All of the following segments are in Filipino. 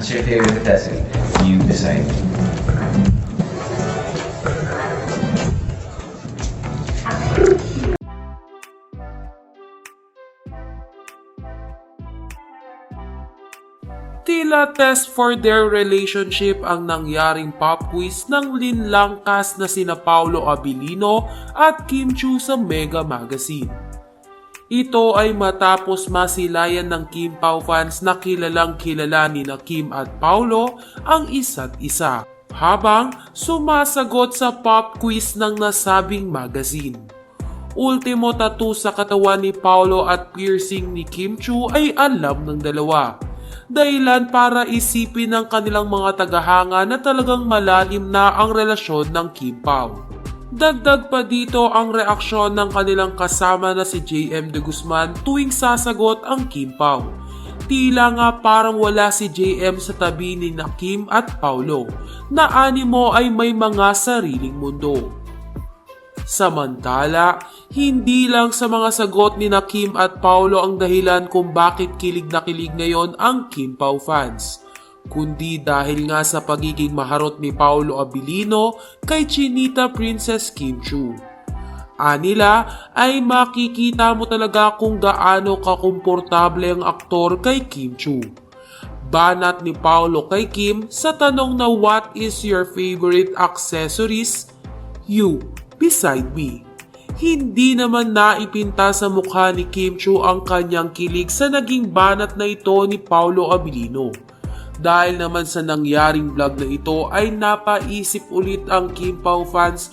What's your favorite contestant? You decide. Tila test for their relationship ang nangyaring pop quiz ng linlangkas na sina Paolo Abilino at Kim Chu sa Mega Magazine. Ito ay matapos masilayan ng Kim Pao fans na kilalang kilala ni na Kim at Paolo ang isa't isa habang sumasagot sa pop quiz ng nasabing magazine. Ultimo tattoo sa katawan ni Paolo at piercing ni Kim Chu ay alam ng dalawa. Dahilan para isipin ng kanilang mga tagahanga na talagang malalim na ang relasyon ng Kim Pao. Dagdag pa dito ang reaksyon ng kanilang kasama na si JM De Guzman tuwing sasagot ang Kim Pao. Tila nga parang wala si JM sa tabi ni na Kim at Paulo na animo ay may mga sariling mundo. Samantala, hindi lang sa mga sagot ni na Kim at Paulo ang dahilan kung bakit kilig na kilig ngayon ang Kim Pao fans. Kundi dahil nga sa pagiging maharot ni Paulo Abilino kay Chinita Princess Kim Chu. Anila ay makikita mo talaga kung gaano kakomportable ang aktor kay Kim Chu. Banat ni Paulo kay Kim sa tanong na what is your favorite accessories? You, beside me. Hindi naman naipinta sa mukha ni Kim Chu ang kanyang kilig sa naging banat na ito ni Paulo Abilino. Dahil naman sa nangyaring vlog na ito ay napaisip ulit ang Kim Pao fans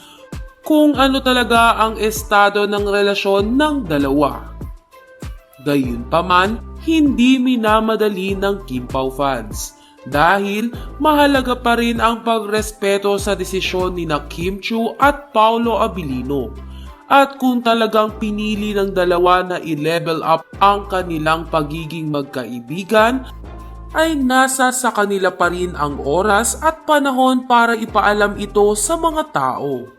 kung ano talaga ang estado ng relasyon ng dalawa. Gayunpaman, hindi minamadali ng Kim Pao fans dahil mahalaga pa rin ang pagrespeto sa desisyon ni na Kim Chu at Paulo Abilino. At kung talagang pinili ng dalawa na i-level up ang kanilang pagiging magkaibigan, ay nasa sa kanila pa rin ang oras at panahon para ipaalam ito sa mga tao.